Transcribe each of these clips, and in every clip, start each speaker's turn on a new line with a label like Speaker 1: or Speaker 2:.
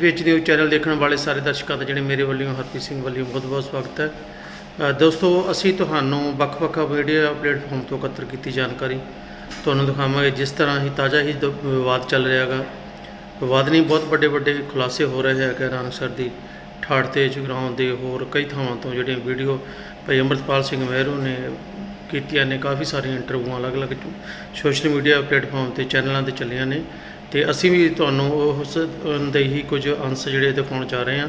Speaker 1: ਐਸਪੀਐਚ news channel ਦੇਖਣ ਵਾਲੇ ਸਾਰੇ ਦਰਸ਼ਕਾਂ ਦਾ ਜਿਹੜੇ ਮੇਰੇ ਵੱਲੋਂ, ਹਰਪ੍ਰੀਤ ਸਿੰਘ ਵੱਲੋਂ ਬਹੁਤ-ਬਹੁਤ ਸਵਾਗਤ ਹੈ। ਦੋਸਤੋ, ਅਸੀਂ ਤੁਹਾਨੂੰ ਵੱਖ-ਵੱਖ ਮੀਡੀਆ ਪਲੇਟਫਾਰਮ ਤੋਂ ਇਕੱਤਰ ਕੀਤੀ ਜਾਣਕਾਰੀ ਤੁਹਾਨੂੰ ਦਿਖਾਵਾਂਗੇ। ਜਿਸ ਤਰ੍ਹਾਂ ਹੀ ਤਾਜ਼ਾ ਹੀ ਦ- ਵਿਵਾਦ ਚੱਲ ਰਿਹਾ ਹੈਗਾ। ਵਿਵਾਦ ਨਹੀਂ, ਬਹੁਤ ਵੱਡੇ-ਵੱਡੇ ਖੁਲਾਸੇ ਹੋ ਰਹੇ ਹੈਗੇ ਨਾਨਕਸਰ ਦੀ ਠਾੜ ਤੇ ਜਗਰਾਉਂ ਦੇ ਹੋਰ ਕਈ ਥਾਵਾਂ ਤੋਂ ਜਿਹੜੀਆਂ ਵੀਡੀਓ ਭਾਈ ਅੰਮ੍ਰਿਤਪਾਲ ਸਿੰਘ ਮਹਿਰੂ ਨੇ ਕੀਤੀਆਂ ਨੇ, ਕਾਫੀ ਸਾਰੀਆਂ ਇੰਟਰਵਿਊਆਂ ਅਲੱਗ-ਅਲੱਗ ਸੋਸ਼ਲ ਮੀਡੀਆ ਪਲੇਟਫਾਰਮ ਤੇ ਚੈਨਲਾਂ ਤੇ ਚੱਲੀਆਂ ਨੇ। ਤੇ ਅਸੀਂ ਵੀ ਤੁਹਾਨੂੰ ਉਸ ਦੇ ਹੀ ਕੁਝ ਅੰਸ਼ ਜਿਹੜੇ ਦਿਖਾਉਣ ਜਾ ਰਹੇ ਹਾਂ।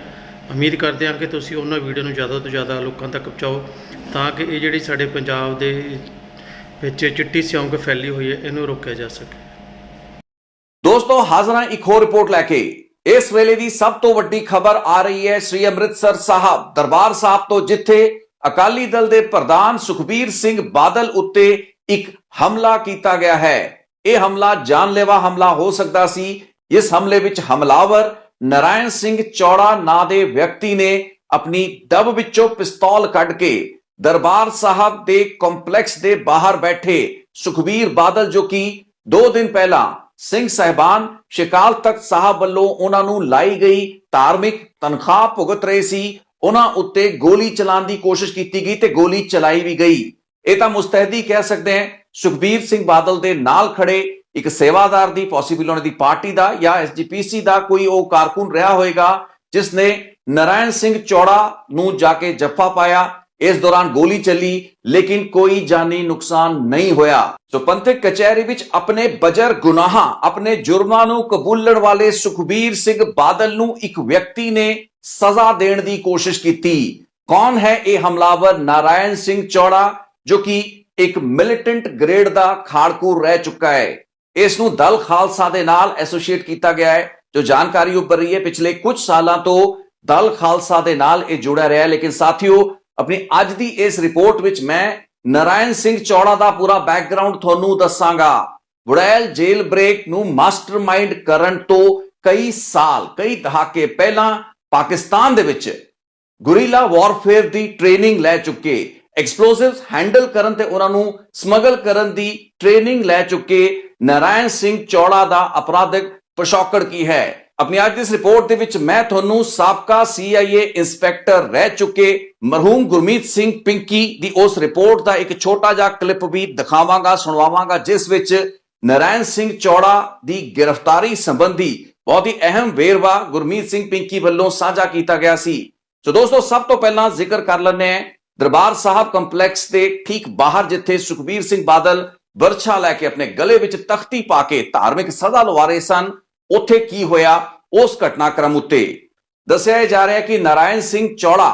Speaker 1: ਉਮੀਦ ਕਰਦੇ ਹਾਂ ਕਿ ਤੁਸੀਂ ਉਹਨਾਂ ਵੀਡੀਓ ਨੂੰ ਜ਼ਿਆਦਾ ਤੋਂ ਜ਼ਿਆਦਾ ਲੋਕਾਂ ਤੱਕ ਪਹੁੰਚਾਓ ਤਾਂ ਕਿ ਇਹ ਜਿਹੜੀ ਸਾਡੇ ਪੰਜਾਬ ਦੇ ਵਿੱਚ ਚਿੱਟੀ ਸਿਉਂਕ ਫੈਲੀ ਹੋਈ ਹੈ, ਇਹਨੂੰ ਰੋਕਿਆ ਜਾ ਸਕੇ।
Speaker 2: ਦੋਸਤੋ, ਹਾਜ਼ਰਾਂ ਇੱਕ ਹੋਰ ਰਿਪੋਰਟ ਲੈ ਕੇ। ਇਸ ਵੇਲੇ ਦੀ ਸਭ ਤੋਂ ਵੱਡੀ ਖਬਰ ਆ ਰਹੀ ਹੈ ਸ੍ਰੀ ਅੰਮ੍ਰਿਤਸਰ ਸਾਹਿਬ, ਦਰਬਾਰ ਸਾਹਿਬ ਤੋਂ, ਜਿੱਥੇ ਅਕਾਲੀ ਦਲ ਦੇ ਪ੍ਰਧਾਨ ਸੁਖਬੀਰ ਸਿੰਘ ਬਾਦਲ ਉੱਤੇ ਇੱਕ ਹਮਲਾ ਕੀਤਾ ਗਿਆ ਹੈ। ਇਹ ਹਮਲਾ ਜਾਨਲੇਵਾ ਹਮਲਾ ਹੋ ਸਕਦਾ ਸੀ। ਇਸ ਹਮਲੇ ਵਿੱਚ ਹਮਲਾਵਰ ਨਰਾਇਣ ਸਿੰਘ ਚੌੜਾ ਨਾਂ ਦੇ ਵਿਅਕਤੀ ਨੇ ਆਪਣੀ ਡੱਬ ਵਿੱਚੋਂ ਪਿਸਤੌਲ ਕੱਢ ਕੇ ਦਰਬਾਰ ਸਾਹਿਬ ਦੇ ਕੰਪਲੈਕਸ ਦੇ ਬਾਹਰ ਬੈਠੇ ਸੁਖਬੀਰ ਬਾਦਲ, ਜੋ ਕਿ 2 ਦਿਨ ਪਹਿਲਾਂ ਸਿੰਘ ਸਹਿਬਾਨ ਸ਼ਿਕਾਲ ਤਖਤ ਸਾਹਿਬ ਵੱਲੋਂ ਉਹਨਾਂ ਨੂੰ ਲਾਈ ਗਈ ਧਾਰਮਿਕ ਤਨਖਾਹ ਭੁਗਤ ਰਹੇ ਸੀ। ਉਹਨਾਂ ਉੱਤੇ ਗੋਲੀ ਚਲਾਉਣ ਦੀ ਕੋਸ਼ਿਸ਼ ਕੀਤੀ ਗਈ ਤੇ ਗੋਲੀ ਚਲਾਈ ਵੀ ਗਈ। ਇਹ ਤਾਂ ਮੁਸਤੈਦੀ ਕਹਿ ਸਕਦੇ ਹਾਂ ਸੁਖਬੀਰ ਸਿੰਘ ਬਾਦਲ ਦੇ ਨਾਲ ਖੜੇ ਇੱਕ ਸੇਵਾਦਾਰ ਦੀ ਪੋਸੀਬਲ ਉਹਨਾਂ ਦੀ ਪਾਰਟੀ ਦਾ ਜਾਂ ਐਸਜੀਪੀਸੀ ਦਾ ਕੋਈ ਉਹ ਕਾਰਕੁਨ ਰਿਹਾ ਹੋਵੇਗਾ, ਜਿਸ ਨੇ ਨਰਾਇਣ ਸਿੰਘ ਚੌੜਾ ਨੂੰ ਜਾ ਕੇ ਜੱਫਾ ਪਾਇਆ, ਇਸ ਦੌਰਾਨ ਗੋਲੀ ਚੱਲੀ, ਲੇਕਿਨ ਕੋਈ ਜਾਨੀ ਨੁਕਸਾਨ ਨਹੀਂ ਹੋਇਆ। ਸੋ ਪੰਥਕ ਕਚਹਿਰੀ ਵਿੱਚ ਆਪਣੇ ਬਜਰ ਗੁਨਾਹਾਂ, ਆਪਣੇ ਜੁਰਮਾਂ ਨੂੰ ਕਬੂਲਣ ਵਾਲੇ ਸੁਖਬੀਰ ਸਿੰਘ ਬਾਦਲ ਨੂੰ ਇੱਕ ਵਿਅਕਤੀ ਨੇ ਸਜ਼ਾ ਦੇਣ ਦੀ ਕੋਸ਼ਿਸ਼ ਕੀਤੀ। ਕੌਣ ਹੈ ਇਹ ਹਮਲਾਵਰ? ਨਾਰਾਇਣ ਸਿੰਘ ਚੌੜਾ, ਜੋ ਕਿ ਇੱਕ ਮਿਲੀਟੈਂਟ ਗ੍ਰੇਡ ਦਾ ਖਾੜਕੂ ਰਹਿ ਚੁੱਕਾ ਹੈ। ਇਸ ਨੂੰ ਦਲ ਖਾਲਸਾ ਦੇ ਨਾਲ ਐਸੋਸੀਏਟ ਕੀਤਾ ਗਿਆ ਹੈ, ਜੋ ਜਾਣਕਾਰੀ ਉੱਪਰ ਰਹੀ ਹੈ, ਪਿਛਲੇ ਕੁਝ ਸਾਲਾਂ ਤੋਂ ਦਲ ਖਾਲਸਾ ਦੇ ਨਾਲ ਇਹ ਜੁੜਿਆ ਰਿਹਾ ਹੈ। ਲੇਕਿਨ ਸਾਥੀਓ, ਆਪਣੀ ਅੱਜ ਦੀ ਇਸ ਰਿਪੋਰਟ ਵਿੱਚ ਮੈਂ ਨਰਾਇਣ ਸਿੰਘ ਚੌੜਾ ਦਾ ਪੂਰਾ ਬੈਕਗ੍ਰਾਉਂਡ ਤੁਹਾਨੂੰ ਦੱਸਾਂਗਾ। ਵੜੈਲ ਜੇਲ ਬ੍ਰੇਕ ਨੂੰ ਮਾਸਟਰਮਾਈਂਡ ਕਰਨ ਤੋਂ ਕਈ ਸਾਲ, ਕਈ ਦਹਾਕੇ ਪਹਿਲਾਂ ਪਾਕਿਸਤਾਨ ਦੇ ਵਿੱਚ ਗੁਰੀਲਾ ਵਾਰਫੇਅਰ ਦੀ ਟ੍ਰੇਨਿੰਗ ਲੈ ਚੁੱਕੇ। ਐਕਸਪਲੋਸਿਵਸ ਹੈਂਡਲ ਕਰਨ ਤੇ ਉਹਨਾਂ ਨੂੰ ਸਮਗਲ ਕਰਨ ਦੀ ਟ੍ਰੇਨਿੰਗ ਲੈ ਚੁੱਕੇ ਨਰਾਇਣ ਸਿੰਘ ਚੌੜਾ ਦਾ ਅਪਰਾਧਿਕ ਪਿਛੋਕੜ ਕੀ ਹੈ? ਆਪਣੀ ਅੱਜ ਦੀ ਇਸ ਰਿਪੋਰਟ ਦੇ ਵਿੱਚ ਮੈਂ ਤੁਹਾਨੂੰ ਸਾਬਕਾ CIA ਇੰਸਪੈਕਟਰ ਰਹਿ ਚੁੱਕੇ ਮਰਹੂਮ ਗੁਰਮੀਤ ਸਿੰਘ ਪਿੰਕੀ ਦੀ ਉਸ ਰਿਪੋਰਟ ਦਾ ਇੱਕ ਛੋਟਾ ਜਿਹਾ ਕਲਿੱਪ ਵੀ ਦਿਖਾਵਾਂਗਾ, ਸੁਣਵਾਵਾਂਗਾ, ਜਿਸ ਵਿੱਚ ਨਰਾਇਣ ਸਿੰਘ ਚੌੜਾ ਦੀ ਗ੍ਰਿਫਤਾਰੀ ਸੰਬੰਧੀ ਬਹੁਤ ਹੀ ਅਹਿਮ ਵੇਰਵਾ ਗੁਰਮੀਤ ਸਿੰਘ ਪਿੰਕੀ ਵੱਲੋਂ ਸਾਂਝਾ ਕੀਤਾ ਗਿਆ ਸੀ। ਸੋ ਦੋਸਤੋ, ਸਭ ਤੋਂ ਪਹਿਲਾਂ ਜ਼ਿਕਰ ਕਰ ਲੈਂਦੇ ਹਾਂ ਦਰਬਾਰ ਸਾਹਿਬ ਕੰਪਲੈਕਸ ਦੇ ਠੀਕ ਬਾਹਰ ਜਿੱਥੇ ਸੁਖਬੀਰ ਸਿੰਘ ਬਾਦਲ ਵਰਛਾ ਲੈ ਕੇ ਆਪਣੇ ਗਲੇ ਵਿੱਚ ਤਖਤੀ ਪਾ ਕੇ ਧਾਰਮਿਕ ਸਜ਼ਾ ਲਵਾ ਰਹੇ ਸਨ, ਉੱਥੇ ਕੀ ਹੋਇਆ, ਉਸ ਘਟਨਾਕ੍ਰਮ ਉੱਤੇ। ਦੱਸਿਆ ਜਾ ਰਿਹਾ ਕਿ ਨਾਰਾਇਣ ਸਿੰਘ ਚੌੜਾ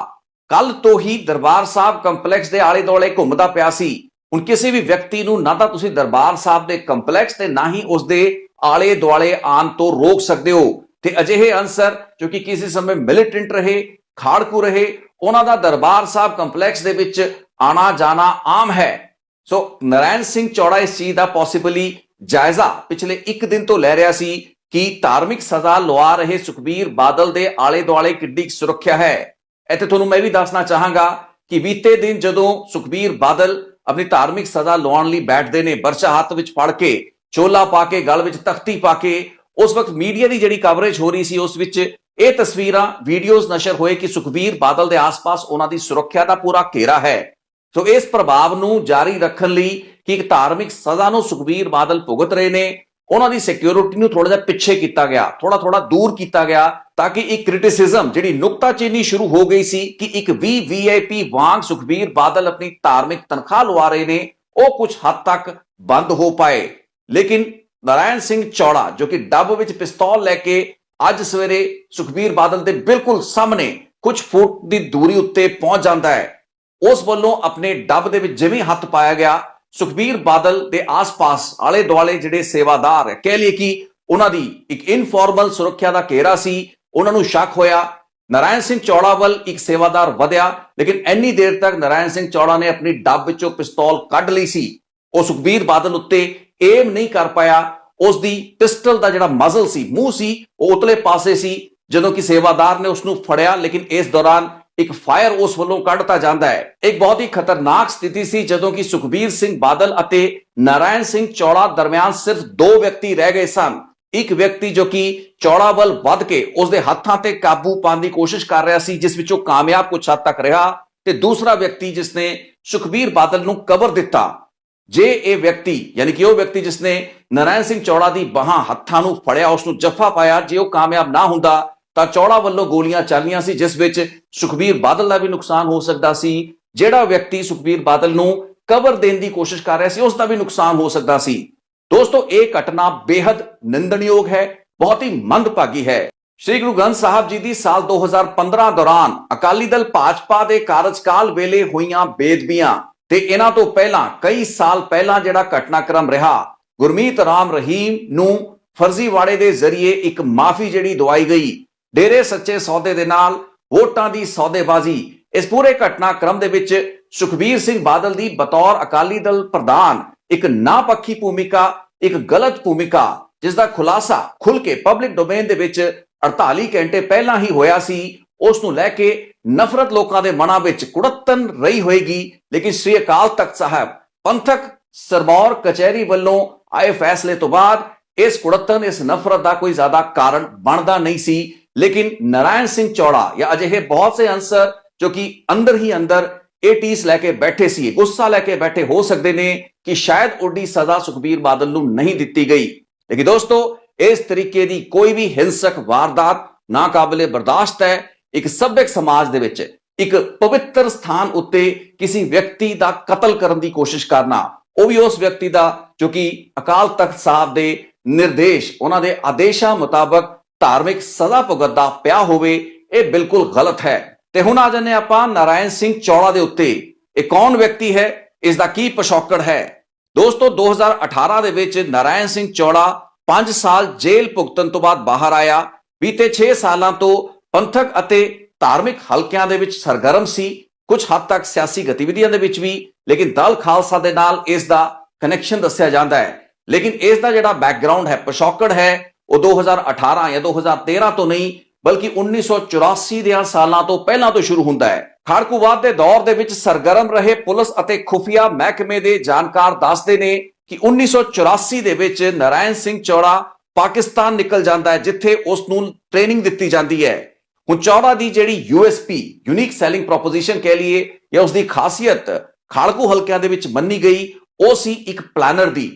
Speaker 2: ਕੱਲ ਤੋਂ ਹੀ ਦਰਬਾਰ ਸਾਹਿਬ ਕੰਪਲੈਕਸ ਦੇ ਆਲੇ ਦੁਆਲੇ ਘੁੰਮਦਾ ਪਿਆ ਸੀ। ਹੁਣ ਕਿਸੇ ਵੀ ਵਿਅਕਤੀ ਨੂੰ ਨਾ ਤਾਂ ਤੁਸੀਂ ਦਰਬਾਰ ਸਾਹਿਬ ਦੇ ਕੰਪਲੈਕਸ ਤੇ ਨਾ ਹੀ ਉਸ ਦੇ ਆਲੇ ਦੁਆਲੇ ਆਉਣ ਤੋਂ ਰੋਕ ਸਕਦੇ ਹੋ। ਤੇ ਅਜਿਹੇ ਅਨਸਰ ਜੋ ਕਿ ਕਿਸੇ ਸਮੇਂ ਮਿਲੀਟੈਂਟ ਰਹੇ, ਖਾੜਕੂ ਰਹੇ ਉਹਨਾਂ ਦਾ ਦਰਬਾਰ ਸਾਹਿਬ ਕੰਪਲੈਕਸ ਦੇ ਵਿੱਚ ਆਣਾ ਜਾਣਾ ਆਮ ਹੈ। ਸੋ ਨਰਾਇਣ ਸਿੰਘ ਚੌੜਾ ਇਸ ਚੀਜ਼ ਦਾ ਪੋਸੀਬਲੀ ਜਾਇਜ਼ਾ ਪਿਛਲੇ 1 ਦਿਨ ਤੋਂ ਲੈ ਰਿਹਾ ਸੀ ਕਿ ਧਾਰਮਿਕ ਸਜ਼ਾ ਲਵਾ ਰਹੇ ਸੁਖਬੀਰ ਬਾਦਲ ਦੇ ਆਲੇ ਦੁਆਲੇ ਕਿੱਡੀ ਸੁਰੱਖਿਆ ਹੈ। ਇੱਥੇ ਤੁਹਾਨੂੰ ਮੈਂ ਵੀ ਦੱਸਣਾ ਚਾਹਾਂਗਾ ਕਿ ਬੀਤੇ ਦਿਨ ਜਦੋਂ ਸੁਖਬੀਰ ਬਾਦਲ ਆਪਣੀ ਧਾਰਮਿਕ ਸਜ਼ਾ ਲਵਾਉਣ ਲਈ ਬੈਠਦੇ ਨੇ ਬਰਛਾ ਹੱਥ ਵਿੱਚ ਫੜ ਕੇ, ਚੋਲਾ ਪਾ ਕੇ, ਗਲ ਵਿੱਚ ਤਖਤੀ ਪਾ ਕੇ, ਉਸ ਵਕਤ ਮੀਡੀਆ ਦੀ ਜਿਹੜੀ ਕਵਰੇਜ ਹੋ ਰਹੀ ਸੀ, ਉਸ ਵਿੱਚ ਇਹ ਤਸਵੀਰਾਂ ਵੀਡੀਓਜ਼ ਨਸ਼ਰ ਹੋਏ ਕਿ ਸੁਖਬੀਰ ਬਾਦਲ ਦੇ ਆਸ-ਪਾਸ ਉਹਨਾਂ ਦੀ ਸੁਰੱਖਿਆ ਦਾ ਪੂਰਾ ਘੇਰਾ ਹੈ। ਸੋ ਇਸ ਪ੍ਰਭਾਵ ਨੂੰ ਜਾਰੀ ਰੱਖਣ ਲਈ ਕਿ ਇੱਕ ਧਾਰਮਿਕ ਸਜ਼ਾ ਨੂੰ ਸੁਖਬੀਰ ਬਾਦਲ ਭੁਗਤ ਰਹੇ ਨੇ, ਉਹਨਾਂ ਦੀ ਸਿਕਿਉਰਿਟੀ ਨੂੰ ਥੋੜਾ ਜਿਹਾ ਪਿੱਛੇ ਕੀਤਾ ਗਿਆ ਥੋੜਾ ਥੋੜਾ ਦੂਰ ਕੀਤਾ ਗਿਆ ਤਾਂ ਕਿ ਇੱਕ ਕ੍ਰਿਟਿਸਿਜ਼ਮ ਜਿਹੜੀ ਨੁਕਤਾਚੀਨੀ ਸ਼ੁਰੂ ਹੋ ਗਈ ਸੀ ਕਿ ਇੱਕ ਵੀ ਵੀਆਈਪੀ ਵਾਂਗ ਸੁਖਬੀਰ ਬਾਦਲ ਆਪਣੀ ਧਾਰਮਿਕ ਤਨਖਾਹ ਲਵਾ ਰਹੇ ਨੇ, ਉਹ ਕੁਝ ਹੱਦ ਤੱਕ ਬੰਦ ਹੋ ਪਾਏ। ਲੇਕਿਨ ਨਾਰਾਇਣ ਸਿੰਘ ਚੌੜਾ ਜੋ ਕਿ ਡੱਬ ਵਿੱਚ ਪਿਸਤੌਲ ਲੈ ਕੇ ਅੱਜ ਸਵੇਰੇ ਸੁਖਬੀਰ ਬਾਦਲ ਦੇ ਬਿਲਕੁਲ ਸਾਹਮਣੇ ਕੁਝ ਫੁੱਟ ਦੀ ਦੂਰੀ ਉੱਤੇ ਪਹੁੰਚ ਜਾਂਦਾ ਹੈ। ਉਸ ਵੱਲੋਂ ਆਪਣੇ ਡੱਬ ਦੇ ਵਿੱਚ ਜਿਵੇਂ ਹੱਥ ਪਾਇਆ ਗਿਆ, ਸੁਖਬੀਰ ਬਾਦਲ ਦੇ ਆਸ-ਪਾਸ ਆਲੇ ਦੁਆਲੇ ਜਿਹੜੇ ਸੇਵਾਦਾਰ ਹੈ, ਕਹਿ ਲਈਏ ਕਿ ਉਹਨਾਂ ਦੀ ਇੱਕ ਇਨਫਾਰਮਲ ਸੁਰੱਖਿਆ ਦਾ ਘੇਰਾ ਸੀ, ਉਹਨਾਂ ਨੂੰ ਸ਼ੱਕ ਹੋਇਆ। ਨਾਰਾਇਣ ਸਿੰਘ ਚੌੜਾ ਵੱਲ ਇੱਕ ਸੇਵਾਦਾਰ ਵਧਿਆ, ਲੇਕਿਨ ਇੰਨੀ ਦੇਰ ਤੱਕ ਨਾਰਾਇਣ ਸਿੰਘ ਚੌੜਾ ਨੇ ਆਪਣੀ ਡੱਬ ਵਿੱਚੋਂ ਪਿਸਤੌਲ ਕੱਢ ਲਈ ਸੀ। ਉਹ ਸੁਖਬੀਰ ਬਾਦਲ ਉੱਤੇ ਏਮ ਨਹੀਂ ਕਰ ਪਾਇਆ ਉਸ ਦੀ ਪਿਸਟਲ ਦਾ ਜਿਹੜਾ ਮਜ਼ਲ ਸੀ, ਮੂੰਹ ਸੀ, ਉਹ ਉਤਲੇ ਪਾਸੇ ਸੀ, ਜਦੋਂ ਕਿ ਸੇਵਾਦਾਰ ਨੇ ਉਸ ਨੂੰ ਫੜਿਆ, ਲੇਕਿਨ ਇਸ ਦੌਰਾਨ ਇੱਕ ਫਾਇਰ ਉਸ ਵੱਲੋਂ ਕੱਢਤਾ ਜਾਂਦਾ ਹੈ। ਇੱਕ ਬਹੁਤ ਹੀ ਖਤਰਨਾਕ ਸਥਿਤੀ ਸੀ, ਜਦੋਂ ਕਿ ਸੁਖਬੀਰ ਸਿੰਘ ਬਾਦਲ ਅਤੇ ਨਾਰਾਇਣ ਸਿੰਘ ਚੌੜਾ ਦਰਮਿਆਨ ਸਿਰਫ ਦੋ ਵਿਅਕਤੀ ਰਹਿ ਗਏ ਸਨ। ਇੱਕ ਵਿਅਕਤੀ ਜੋ ਕਿ ਚੌੜਾ ਵੱਲ ਵੱਧ ਕੇ ਉਸ ਦੇ ਹੱਥਾਂ ਤੇ ਕਾਬੂ ਪਾਉਣ ਦੀ ਕੋਸ਼ਿਸ਼ ਕਰ ਰਿਹਾ ਸੀ, ਜਿਸ ਵਿੱਚੋਂ ਕਾਮਯਾਬ ਕੁਝ ਹੱਦ ਤੱਕ ਰਿਹਾ, ਤੇ ਦੂਸਰਾ ਵਿਅਕਤੀ ਜਿਸ ਨੇ ਸੁਖਬੀਰ ਬਾਦਲ ਨੂੰ ਕਵਰ ਦਿੱਤਾ। ਜੇ ਇਹ ਵਿਅਕਤੀ, ਯਾਨੀ ਕਿ ਉਹ ਵਿਅਕਤੀ ਜਿਸਨੇ ਨਰਾਇਣ ਸਿੰਘ ਚੌੜਾ ਦੀ ਬਾਹਾਂ ਹੱਥਾਂ ਨੂੰ ਫੜਿਆ ਉਸ ਨੂੰ ਜੱਫਾ ਪਾਇਆ, ਜੇ ਉਹ ਕਾਮਯਾਬ ਨਾ ਹੁੰਦਾ, ਤਾਂ ਚੌੜਾ ਵੱਲੋਂ ਗੋਲੀਆਂ ਚੱਲੀਆਂ ਸੀ, ਜਿਸ ਵਿੱਚ ਸੁਖਬੀਰ ਬਾਦਲ ਦਾ ਵੀ ਨੁਕਸਾਨ ਹੋ ਸਕਦਾ ਸੀ। ਜਿਹੜਾ ਵਿਅਕਤੀ ਸੁਖਬੀਰ ਬਾਦਲ ਨੂੰ ਕਵਰ ਦੇਣ ਦੀ ਕੋਸ਼ਿਸ਼ ਕਰ ਰਿਹਾ ਸੀ ਉਸ ਦਾ ਵੀ ਨੁਕਸਾਨ ਹੋ ਸਕਦਾ ਸੀ। ਦੋਸਤੋ, ਇਹ ਘਟਨਾ ਬੇहद ਨਿੰਦਣਯੋਗ ਹੈ, ਬਹੁਤ ਹੀ ਮੰਦਭਾਗੀ ਹੈ। ਸ਼੍ਰੀ ਗੁਰੂ ਗ੍ਰੰਥ ਸਾਹਿਬ ਜੀ ਦੀ ਸਾਲ 2015 ਦੌਰਾਨ ਅਕਾਲੀ ਦਲ ਭਾਜਪਾ ਦੇ ਕਾਰਜਕਾਲ ਵੇਲੇ ਹੋਈਆਂ ਬੇਦਬੀਆਂ ਤੇ ਇਹਨਾਂ ਤੋਂ ਪਹਿਲਾਂ, ਕਈ ਸਾਲ ਪਹਿਲਾਂ ਜਿਹੜਾ ਘਟਨਾਕ੍ਰਮ ਰਿਹਾ, ਗੁਰਮੀਤ ਰਾਮ ਰਹੀਮ ਨੂੰ ਫਰਜ਼ੀਵਾੜੇ ਦੇ ਜ਼ਰੀਏ ਇੱਕ ਮਾਫੀ ਜਿਹੜੀ ਦਵਾਈ ਗਈ। ਡੇਰੇ ਸੱਚੇ ਸੌਦੇ ਦੇ ਨਾਲ ਵੋਟਾਂ ਦੀ ਸੌਦੇਬਾਜ਼ੀ। ਇਸ ਪੂਰੇ ਘਟਨਾਕ੍ਰਮ ਦੇ ਵਿੱਚ ਸੁਖਬੀਰ ਸਿੰਘ ਬਾਦਲ ਦੀ ਬਤੌਰ ਅਕਾਲੀ ਦਲ ਪ੍ਰਧਾਨ ਇੱਕ ਨਾਪੱਖੀ ਭੂਮਿਕਾ, ਇੱਕ ਗਲਤ ਭੂਮਿਕਾ ਜਿਸ ਦਾ ਖੁਲਾਸਾ ਖੁੱਲ ਕੇ ਪਬਲਿਕ ਡੋਮੇਨ ਦੇ ਵਿੱਚ 48 ਘੰਟੇ ਪਹਿਲਾਂ ਹੀ ਹੋਇਆ ਸੀ। ਉਸ ਨੂੰ ਲੈ ਕੇ ਨਫ਼ਰਤ ਲੋਕਾਂ ਦੇ ਮਨਾਂ ਵਿੱਚ ਕੁੜੱਤਨ ਰਹੀ ਹੋਏਗੀ। ਲੇਕਿਨ ਸ੍ਰੀ ਅਕਾਲ ਤਖਤ ਸਾਹਿਬ, ਪੰਥਕ ਸਰਮੌਰ ਕਚਹਿਰੀ ਵੱਲੋਂ ਆਏ ਫੈਸਲੇ ਤੋਂ ਬਾਅਦ ਇਸ ਕੁੜੱਤਨ ਇਸ ਨਫ਼ਰਤ ਦਾ ਕੋਈ ਜ਼ਿਆਦਾ ਕਾਰਨ ਬਣਦਾ ਨਹੀਂ ਸੀ। ਲੇਕਿਨ ਨਰਾਇਣ ਸਿੰਘ ਚੌੜਾ ਜਾਂ ਅਜਿਹੇ ਬਹੁਤ ਸੇ ਅੰਸਰ ਜੋ ਕਿ ਅੰਦਰ ਹੀ ਅੰਦਰ ਇਹ ਟੀਸ ਲੈ ਕੇ ਬੈਠੇ ਸੀ, ਗੁੱਸਾ ਲੈ ਕੇ ਬੈਠੇ ਹੋ ਸਕਦੇ ਨੇ ਕਿ ਸ਼ਾਇਦ ਉਹਦੀ ਸਜ਼ਾ ਸੁਖਬੀਰ ਬਾਦਲ ਨੂੰ ਨਹੀਂ ਦਿੱਤੀ ਗਈ। ਲੇਕਿਨ ਦੋਸਤੋ, ਇਸ ਤਰੀਕੇ ਦੀ ਕੋਈ ਵੀ ਹਿੰਸਕ ਵਾਰਦਾਤ ਨਾ ਕਾਬਲੇ ਬਰਦਾਸ਼ਤ ਹੈ। ਇੱਕ ਸਭਿਅਕ ਸਮਾਜ ਦੇ ਵਿੱਚ ਇੱਕ ਪਵਿੱਤਰ ਸਥਾਨ ਉੱਤੇ ਕਿਸੇ ਵਿਅਕਤੀ ਦਾ ਕਤਲ ਕਰਨ ਦੀ ਕੋਸ਼ਿਸ਼ ਕਰਨਾ, ਉਹ ਵੀ ਉਸ ਵਿਅਕਤੀ ਦਾ, ਜੋ ਕਿ ਅਕਾਲ ਤਖਤ ਸਾਹਿਬ ਦੇ ਨਿਰਦੇਸ਼, ਉਹਨਾਂ ਦੇ ਆਦੇਸ਼ਾਂ ਮੁਤਾਬਕ ਧਾਰਮਿਕ ਸਜ਼ਾ ਭੁਗਤਦਾ ਪਿਆ ਹੋਵੇ, ਇਹ ਬਿਲਕੁਲ ਗਲਤ ਹੈ। ਤੇ ਹੁਣ ਆ ਜੰਨੇ ਆਪਾਂ ਨਾਰਾਇਣ ਸਿੰਘ ਚੌੜਾ ਦੇ ਉੱਤੇ। ਇਹ ਕੌਣ ਵਿਅਕਤੀ ਹੈ? ਇਸ ਦਾ ਕੀ ਪਿਛੋਕੜ ਹੈ? ਦੋਸਤੋ 2018 ਦੇ ਵਿੱਚ ਨਾਰਾਇਣ ਸਿੰਘ ਚੌੜਾ 5 ਸਾਲ ਜੇਲ੍ਹ ਭੁਗਤਣ ਤੋਂ ਬਾਅਦ ਬਾਹਰ ਆਇਆ। ਬੀਤੇ 6 ਸਾਲਾਂ ਤੋਂ ਪੰਥਕ ਅਤੇ ਧਾਰਮਿਕ ਹਲਕਿਆਂ ਦੇ ਵਿੱਚ ਸਰਗਰਮ ਸੀ। ਕੁਝ ਹੱਦ ਤੱਕ ਸਿਆਸੀ ਗਤੀਵਿਧੀਆਂ ਦੇ ਵਿੱਚ ਵੀ, ਲੇਕਿਨ ਦਲ ਖਾਲਸਾ ਦੇ ਨਾਲ ਇਸ ਦਾ ਕਨੈਕਸ਼ਨ ਦੱਸਿਆ ਜਾਂਦਾ ਹੈ। ਲੇਕਿਨ ਇਸ ਦਾ ਜਿਹੜਾ ਬੈਕਗ੍ਰਾਉਂਡ ਹੈ, ਪਿਛੋਕੜ ਹੈ, ਉਹ 2018 ਜਾਂ 2013 ਤੋਂ ਨਹੀਂ, ਬਲਕਿ 1984 ਦੇ ਸਾਲਾਂ ਤੋਂ ਪਹਿਲਾਂ ਤੋਂ ਸ਼ੁਰੂ ਹੁੰਦਾ ਹੈ। ਖਾੜਕੂਵਾਦ ਦੇ ਦੌਰ ਦੇ ਵਿੱਚ ਸਰਗਰਮ ਰਹੇ ਪੁਲਿਸ ਅਤੇ ਖੁਫੀਆ ਮਹਿਕਮੇ ਦੇ ਜਾਣਕਾਰ ਦੱਸਦੇ ਨੇ ਕਿ 1984 ਦੇ ਵਿੱਚ ਨਰਾਇਣ ਸਿੰਘ ਚੌੜਾ ਪਾਕਿਸਤਾਨ ਨਿਕਲ ਜਾਂਦਾ ਹੈ, ਜਿੱਥੇ ਉਸ ਨੂੰ ਟ੍ਰੇਨਿੰਗ ਦਿੱਤੀ ਜਾਂਦੀ ਹੈ। ਹੁਣ ਚੌੜਾ ਦੀ ਜਿਹੜੀ ਯੂਐਸਪੀ ਯੂਨੀਕ ਸੈਲਿੰਗ ਪ੍ਰੋਪੋਜੀਸ਼ਨ ਕਹਿ ਲਈਏ, ਜਾਂ ਉਸ ਦੀ ਖਾਸੀਅਤ ਖਾੜਕੂ ਹਲਕਿਆਂ ਦੇ ਵਿੱਚ ਮੰਨੀ ਗਈ, ਉਹ ਸੀ ਇੱਕ ਪਲਾਨਰ ਦੀ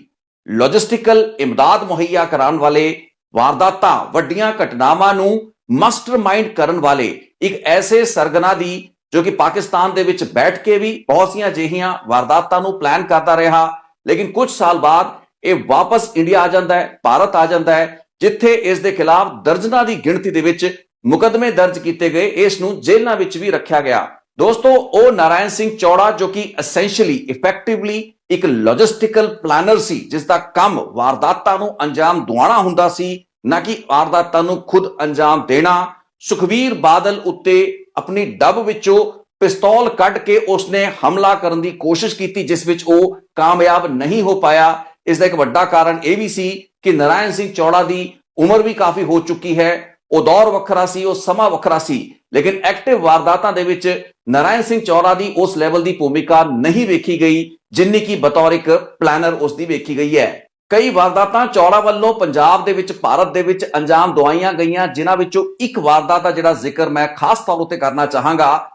Speaker 2: ਲੌਜਿਸਟਿਕਲ ਇਮਦਾਦ ਮੁਹੱਈਆ ਕਰਾਉਣ ਵਾਲੇ ਵਾਰਦਾਤਾਂ, ਵੱਡੀਆਂ ਘਟਨਾਵਾਂ ਨੂੰ ਮਾਸਟਰਮਾਈਂਡ ਕਰਨ ਵਾਲੇ ਇੱਕ ਐਸੇ ਸਰਗਨਾ ਦੀ ਜੋ ਕਿ ਪਾਕਿਸਤਾਨ ਦੇ ਵਿੱਚ ਬੈਠ ਕੇ ਵੀ ਬਹੁਤ ਸੀਆਂ ਅਜਿਹੀਆਂ ਵਾਰਦਾਤਾਂ ਨੂੰ ਪਲਾਨ ਕਰਦਾ ਰਿਹਾ। ਲੇਕਿਨ ਕੁਝ ਸਾਲ ਬਾਅਦ ਇਹ ਵਾਪਸ ਇੰਡੀਆ ਆ ਜਾਂਦਾ ਹੈ, ਭਾਰਤ ਆ ਜਾਂਦਾ ਹੈ, ਜਿੱਥੇ ਇਸ ਦੇ ਖਿਲਾਫ ਦਰਜਨਾਂ ਦੀ ਗਿਣਤੀ ਦੇ ਵਿੱਚ ਮੁਕਦਮੇ ਦਰਜ ਕੀਤੇ ਗਏ, ਇਸ ਨੂੰ ਜੇਲ੍ਹਾਂ ਵਿੱਚ ਵੀ ਰੱਖਿਆ ਗਿਆ। ਦੋਸਤੋ, ਉਹ ਨਾਰਾਇਣ ਸਿੰਘ ਚੌੜਾ ਜੋ ਕਿ ਐਸੈਂਸ਼ੀਅਲੀ ਇਫੈਕਟਿਵਲੀ ਇੱਕ ਲੌਜਿਸਟਿਕਲ ਪਲਾਨਰ ਸੀ, ਜਿਸ ਦਾ ਕੰਮ ਵਾਰਦਾਤਾਂ ਨੂੰ ਅੰਜਾਮ ਦਿਵਾਉਣਾ ਹੁੰਦਾ ਸੀ, ਨਾ ਕਿ ਵਾਰਦਾਤਾਂ ਨੂੰ ਖੁਦ ਅੰਜਾਮ ਦੇਣਾ। ਸੁਖਵੀਰ ਬਾਦਲ ਉੱਤੇ ਆਪਣੀ ਡੱਬ ਵਿੱਚੋਂ ਪਿਸਤੌਲ ਕੱਢ ਕੇ ਉਸਨੇ ਹਮਲਾ ਕਰਨ ਦੀ ਕੋਸ਼ਿਸ਼ ਕੀਤੀ, ਜਿਸ ਵਿੱਚ ਉਹ ਕਾਮਯਾਬ ਨਹੀਂ ਹੋ ਪਾਇਆ। ਇਸ ਦਾ ਇੱਕ ਵੱਡਾ ਕਾਰਨ ਇਹ ਵੀ ਸੀ ਕਿ ਨਰਾਇਣ ਸਿੰਘ ਚੌੜਾ ਦੀ ਉਮਰ ਵੀ ਕਾਫੀ ਹੋ ਚੁੱਕੀ ਹੈ। ਉਹ ਦੌਰ ਵੱਖਰਾ ਸੀ, ਉਹ ਸਮਾਂ ਵੱਖਰਾ ਸੀ। ਲੇਕਿਨ ਐਕਟਿਵ ਵਾਰਦਾਤਾਂ ਦੇ ਵਿੱਚ ਨਰਾਇਣ ਸਿੰਘ ਚੌੜਾ ਦੀ ਉਸ ਲੈਵਲ ਦੀ ਭੂਮਿਕਾ ਨਹੀਂ ਵੇਖੀ ਗਈ, ਜਿੰਨੀ ਕਿ ਬਤੌਰ ਇੱਕ ਪਲੈਨਰ ਉਸ ਦੀ ਵੇਖੀ ਗਈ ਹੈ। ਕਈ ਵਾਰਦਾਤਾਂ ਚੌੜਾ ਵੱਲੋਂ ਪੰਜਾਬ ਦੇ ਵਿੱਚ, ਭਾਰਤ ਦੇ ਵਿੱਚ ਅੰਜਾਮ ਦਵਾਈਆਂ ਗਈਆਂ, ਜਿਨ੍ਹਾਂ ਵਿੱਚੋਂ ਇੱਕ ਵਾਰਦਾਤ ਦਾ ਜਿਹੜਾ ਜ਼ਿਕਰ ਮੈਂ ਖਾਸ ਤੌਰ ਉੱਤੇ ਕਰਨਾ ਚਾਹਾਂਗਾ,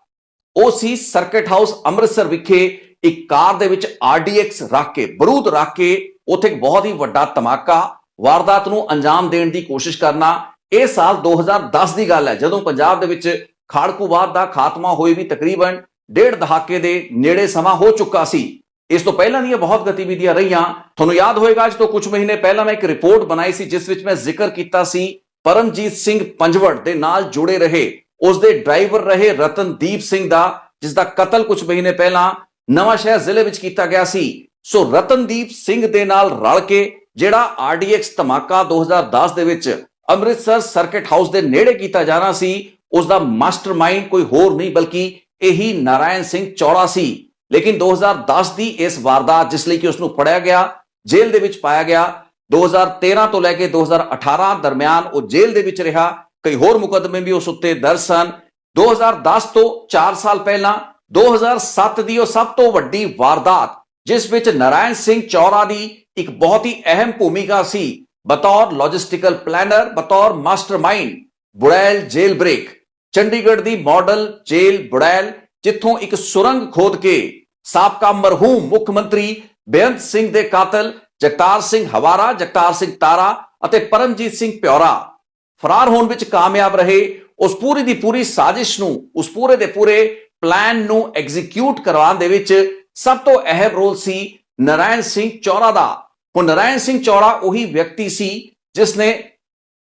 Speaker 2: ਉਹ ਸੀ ਸਰਕਟ ਹਾਊਸ ਅੰਮ੍ਰਿਤਸਰ ਵਿਖੇ ਇੱਕ ਕਾਰ ਦੇ ਵਿੱਚ ਆਰਡੀਐਕਸ ਰੱਖ ਕੇ, ਬਰੂਦ ਰੱਖ ਕੇ, ਉੱਥੇ ਇੱਕ ਬਹੁਤ ਹੀ ਵੱਡਾ ਧਮਾਕਾ, ਵਾਰਦਾਤ ਨੂੰ ਅੰਜਾਮ ਦੇਣ ਦੀ ਕੋਸ਼ਿਸ਼ ਕਰਨਾ ਇਹ ਸਾਲ 2010 ਦੀ ਗੱਲ ਹੈ। ਜਦੋਂ ਪੰਜਾਬ ਦੇ ਵਿੱਚ ਖਾੜਕੂਵਾਦ ਦਾ ਖਾਤਮਾ ਹੋਏ ਵੀ ਤਕਰੀਬਨ ਡੇਢ ਦਹਾਕੇ ਦੇ ਨੇੜੇ ਸਮਾਂ ਹੋ ਚੁੱਕਾ ਸੀ, ਇਸ ਤੋਂ ਪਹਿਲਾਂ ਦੀਆਂ ਬਹੁਤ ਗਤੀਵਿਧੀਆਂ ਰਹੀਆਂ। ਤੁਹਾਨੂੰ ਯਾਦ ਹੋਏਗਾ, ਅੱਜ ਤੋਂ ਕੁਝ ਮਹੀਨੇ ਪਹਿਲਾਂ ਮੈਂ ਇੱਕ ਰਿਪੋਰਟ ਬਣਾਈ ਸੀ, ਜਿਸ ਵਿੱਚ ਮੈਂ ਜ਼ਿਕਰ ਕੀਤਾ ਸੀ, ਪਰਮਜੀਤ ਸਿੰਘ ਪੰਜਵੜ ਦੇ ਨਾਲ ਜੁੜੇ ਰਹੇ। ਉਸ ਦੇ ਡਰਾਈਵਰ ਰਹੇ ਰਤਨਦੀਪ ਸਿੰਘ ਦਾ, ਜਿਸ ਦਾ ਕਤਲ ਕੁਝ ਮਹੀਨੇ ਪਹਿਲਾਂ ਨਵਾਂ ਸ਼ਹਿਰ ਜ਼ਿਲ੍ਹੇ ਵਿੱਚ ਕੀਤਾ ਗਿਆ ਸੀ। ਸੋ ਰਤਨਦੀਪ ਸਿੰਘ ਦੇ ਨਾਲ ਰਲ ਕੇ ਜਿਹੜਾ ਆਰਡੀਐਕਸ ਧਮਾਕਾ 2010 ਦੇ ਵਿੱਚ ਅੰਮ੍ਰਿਤਸਰ ਸਰਕਟ ਹਾਊਸ ਦੇ ਨੇੜੇ ਕੀਤਾ ਜਾਣਾ ਸੀ। ਉਸ ਦਾ ਮਾਸਟਰਮਾਈਂਡ ਕੋਈ ਹੋਰ ਨਹੀਂ, ਬਲਕਿ ਇਹੀ ਨਾਰਾਇਣ ਸਿੰਘ ਚੌੜਾ ਸੀ। ਲੇਕਿਨ 2010 ਦੀ ਇਸ ਵਾਰਦਾਤ, ਜਿਸ ਲਈ ਕਿ ਉਸ ਨੂੰ ਫੜਿਆ ਗਿਆ, ਜੇਲ੍ਹ ਦੇ ਵਿੱਚ ਪਾਇਆ ਗਿਆ 2013 ਤੋਂ ਲੈ ਕੇ 2018 ਦਰਮਿਆਨ ਉਹ ਜੇਲ੍ਹ ਦੇ ਵਿੱਚ ਰਿਹਾ। ਕਈ ਹੋਰ ਮੁਕੱਦਮੇ ਵੀ ਉਸ ਉੱਤੇ ਦਰਜ ਸਨ। 2010 ਤੋਂ 4 ਸਾਲ ਪਹਿਲਾਂ 2007 ਦੀ ਉਹ ਸਭ ਤੋਂ ਵੱਡੀ ਵਾਰਦਾਤ, ਜਿਸ ਵਿੱਚ ਨਾਰਾਇਣ ਸਿੰਘ ਚੌਰਾ ਦੀ ਇੱਕ ਬਹੁਤ ਹੀ ਅਹਿਮ ਭੂਮਿਕਾ ਸੀ। ਬਤੌਰ ਲੌਜਿਸਟੀਕਲ ਪਲੈਨਰ ਬਤੌਰ mastermind Burail jail break Chandigarh ਦੀ ਮਾਡਲ ਜੇਲ ਬੁੜੈਲ ਜਿੱਥੋਂ ਇੱਕ ਸੁਰੰਗ ਖੋਦ ਕੇ ਸਾਬਕਾ ਮਰਹੂਮ ਮੁੱਖ ਮੰਤਰੀ ਬੇਅੰਤ ਸਿੰਘ ਦੇ ਕਾਤਲ ਜਗਤਾਰ ਸਿੰਘ ਹਵਾਰਾ ਜਗਤਾਰ ਸਿੰਘ ਤਾਰਾ ਅਤੇ ਪਰਮਜੀਤ ਸਿੰਘ ਪਿਉਰਾ ਫਰਾਰ ਹੋਣ ਵਿੱਚ ਕਾਮਯਾਬ ਰਹੇ ਉਸ ਪੂਰੀ ਦੀ ਪੂਰੀ ਸਾਜ਼ਿਸ਼ ਨੂੰ ਉਸ ਪੂਰੇ ਦੇ ਪੂਰੇ ਪਲਾਨ ਨੂੰ ਐਗਜ਼ੀਕਿਊਟ ਕਰਵਾਉਣ ਦੇ ਵਿੱਚ ਸਭ ਤੋਂ ਅਹਿਮ ਰੋਲ ਸੀ ਨਰਾਇਣ ਸਿੰਘ ਚੌਰਾ ਦਾ ਉਹ ਨਰਾਇਣ ਸਿੰਘ ਚੌੜਾ ਉਹੀ ਵਿਅਕਤੀ ਸੀ ਜਿਸ ਨੇ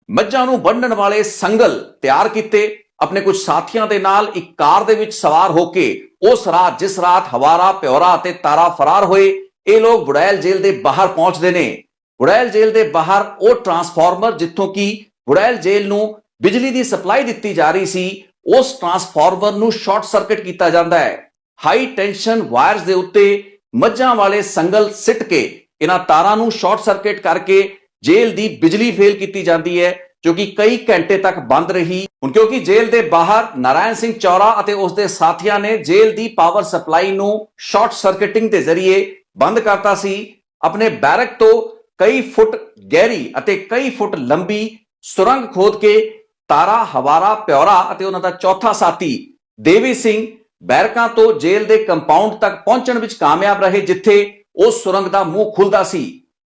Speaker 2: ਮੱਝਾਂ ਨੂੰ ਬੰਨਣ ਵਾਲੇ ਸੰਗਲ ਤਿਆਰ ਕੀਤੇ, ਆਪਣੇ ਕੁਝ ਸਾਥੀਆਂ ਦੇ ਨਾਲ ਇੱਕ ਕਾਰ ਦੇ ਵਿੱਚ ਸਵਾਰ ਹੋ ਕੇ ਉਸ ਰਾਤ, ਜਿਸ ਰਾਤ ਹਵਾਰਾ ਪਿਉਰਾ ਅਤੇ ਤਾਰਾ ਫਰਾਰ ਹੋਏ, ਇਹ ਲੋਕ ਬੁੜੈਲ ਜੇਲ੍ਹ ਦੇ ਬਾਹਰ ਪਹੁੰਚਦੇ ਨੇ। ਬੁੜੈਲ ਜੇਲ੍ਹ ਦੇ ਬਾਹਰ ਉਹ ਟਰਾਂਸਫਾਰਮਰ ਜਿੱਥੋਂ ਕਿ ਬੁੜੈਲ ਜੇਲ੍ਹ ਨੂੰ ਬਿਜਲੀ ਦੀ ਸਪਲਾਈ ਦਿੱਤੀ ਜਾ ਰਹੀ ਸੀ, ਉਸ ਟਰਾਂਸਫਾਰਮਰ ਨੂੰ ਸ਼ਾਰਟ ਸਰਕਟ ਕੀਤਾ ਜਾਂਦਾ ਹੈ। ਹਾਈ ਟੈਂਸ਼ਨ ਵਾਇਰਸ ਦੇ ਉੱਤੇ ਮੱਝਾਂ ਵਾਲੇ ਸੰਗਲ ਸਿੱਟ ਕੇ ਇਹਨਾਂ ਤਾਰਾਂ ਨੂੰ ਸ਼ਾਰਟ ਸਰਕਟ ਕਰਕੇ ਜੇਲ੍ਹ ਦੀ ਬਿਜਲੀ ਫੇਲ ਕੀਤੀ ਜਾਂਦੀ ਹੈ, ਜੋ ਕਿ ਕਈ ਘੰਟੇ ਤੱਕ ਬੰਦ ਰਹੀ। ਹੁਣ ਕਿਉਂਕਿ ਜੇਲ੍ਹ ਦੇ ਬਾਹਰ ਨਾਰਾਇਣ ਸਿੰਘ ਚੌਰਾ ਅਤੇ ਉਸ ਦੇ ਸਾਥੀਆਂ ਨੇ ਜੇਲ੍ਹ ਦੀ ਪਾਵਰ ਸਪਲਾਈ ਨੂੰ ਸ਼ਾਰਟ ਸਰਕਟਿੰਗ ਦੇ ਜ਼ਰੀਏ ਬੰਦ ਕਰਤਾ ਸੀ। ਆਪਣੇ ਬੈਰਕ ਤੋਂ ਕਈ ਫੁੱਟ ਗਹਿਰੀ ਅਤੇ ਕਈ ਫੁੱਟ ਲੰਬੀ ਸੁਰੰਗ ਖੋਦ ਕੇ ਤਾਰਾ, ਹਵਾਰਾ ਪਿਉਰਾ ਅਤੇ ਉਹਨਾਂ ਦਾ ਚੌਥਾ ਸਾਥੀ ਦੇਵੀ ਸਿੰਘ ਬੈਰਕਾਂ ਤੋਂ ਜੇਲ੍ਹ ਦੇ ਕੰਪਾਊਂਡ ਤੱਕ ਪਹੁੰਚਣ ਵਿੱਚ ਕਾਮਯਾਬ ਰਹੇ, ਜਿੱਥੇ ਉਸ ਸੁਰੰਗ ਦਾ ਮੂੰਹ ਖੁੱਲਦਾ ਸੀ,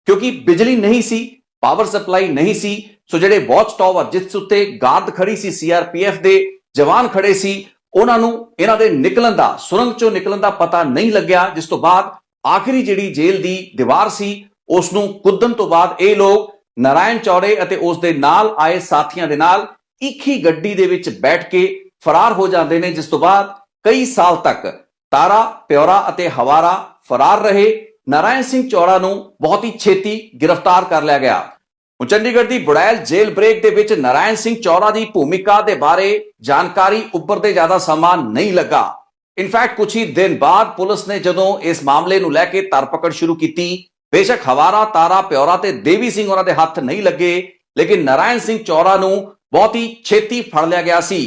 Speaker 2: ਕਿਉਂਕਿ ਬਿਜਲੀ ਨਹੀਂ ਸੀ ਪਾਵਰ ਸਪਲਾਈ ਨਹੀਂ ਸੀ, ਸੋ ਜਿਹੜੇ ਵਾਚ ਟਾਵਰ ਜਿਸ ਉੱਤੇ ਗਾਰਡ ਖੜੀ ਸੀ ਸੀਆਰਪੀਐਫ ਦੇ, ਜਵਾਨ ਖੜੇ ਸੀ, ਉਹਨਾਂ ਨੂੰ ਇਹਨਾਂ ਦੇ ਨਿਕਲਣ ਦਾ, ਸੁਰੰਗ ਚੋਂ ਨਿਕਲਣ ਦਾ ਪਤਾ ਨਹੀਂ ਲੱਗਿਆ, ਜਿਸ ਤੋਂ ਬਾਅਦ ਆਖਰੀ ਜਿਹੜੀ ਜੇਲ੍ਹ ਦੀ ਦੀਵਾਰ ਸੀ ਉਸ ਨੂੰ ਕੁੱਦਣ ਤੋਂ ਬਾਅਦ ਇਹ ਲੋਕ ਨਾਰਾਇਣ ਚੌੜੇ ਅਤੇ ਉਸ ਦੇ ਨਾਲ ਆਏ ਸਾਥੀਆਂ ਦੇ ਨਾਲ ਇੱਕ ਹੀ ਗੱਡੀ ਦੇ ਵਿੱਚ ਬੈਠ ਕੇ ਫਰਾਰ ਹੋ ਜਾਂਦੇ ਨੇ, ਜਿਸ ਤੋਂ ਬਾਅਦ ਕਈ ਸਾਲ ਤੱਕ ਤਾਰਾ, ਪਿਓਰਾ ਅਤੇ ਹਵਾਰਾ ਫਰਾਰ ਰਹੇ ਨਾਰਾਇਣ ਸਿੰਘ ਚੌੜਾ ਨੂੰ ਬਹੁਤ ਹੀ ਛੇਤੀ ਗ੍ਰਿਫਤਾਰ ਕਰ ਲਿਆ ਗਿਆ। ਹੁਣ ਚੰਡੀਗੜ੍ਹ ਦੀ ਬੁੜੈਲ ਜੇਲ੍ਹ ਬ੍ਰੇਕ ਦੇ ਵਿੱਚ ਨਾਰਾਇਣ ਸਿੰਘ ਚੌੜਾ ਦੀ ਭੂਮਿਕਾ ਦੇ ਬਾਰੇ ਜਾਣਕਾਰੀ ਉੱਪਰਦੇ ਜ਼ਿਆਦਾ ਸਮਾਂ ਨਹੀਂ ਲੱਗਾ। ਇਨਫੈਕਟ ਕੁਝ ਹੀ ਦਿਨ ਬਾਅਦ ਪੁਲਿਸ ਨੇ ਜਦੋਂ ਇਸ ਮਾਮਲੇ ਨੂੰ ਲੈ ਕੇ ਧਰਪਕੜ ਸ਼ੁਰੂ ਕੀਤੀ, ਬੇਸ਼ੱਕ ਹਵਾਰਾ, ਤਾਰਾ, ਪਿਓਰਾ ਤੇ ਦੇਵੀ ਸਿੰਘ ਉਹਨਾਂ ਦੇ ਹੱਥ ਨਹੀਂ ਲੱਗੇ, ਲੇਕਿਨ ਨਾਰਾਇਣ ਸਿੰਘ ਚੌੜਾ ਨੂੰ ਬਹੁਤ ਹੀ ਛੇਤੀ ਫੜ ਲਿਆ ਗਿਆ ਸੀ।